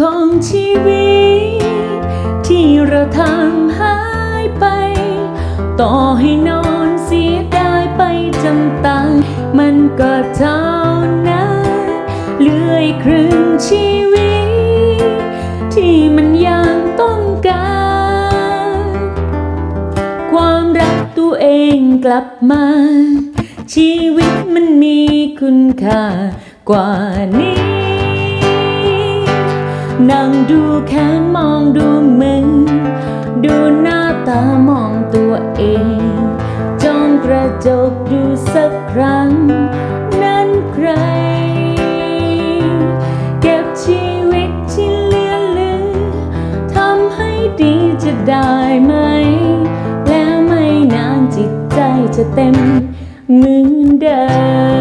ของชีวิต ที่เราทำหายไป ต่อให้นอนเสียดายไปจนตายมันก็เท่านั้นเหลืออีกครึ่งชีวิต ที่มันยังต้องการ ความรักตัวเองกลับมา ชีวิตมันมีคุณค่ากว่านี้ นั่งดูแค่มองดูมึง ดูหน้าตามองตัวเอง จ้องกระจกดูสักครั้ง นั้นใคร เก็บชีวิตที่เลือเลือทำให้ดีจะได้ไหม แล้วไม่นานจิตใจจะเต็มเหมือนเดิม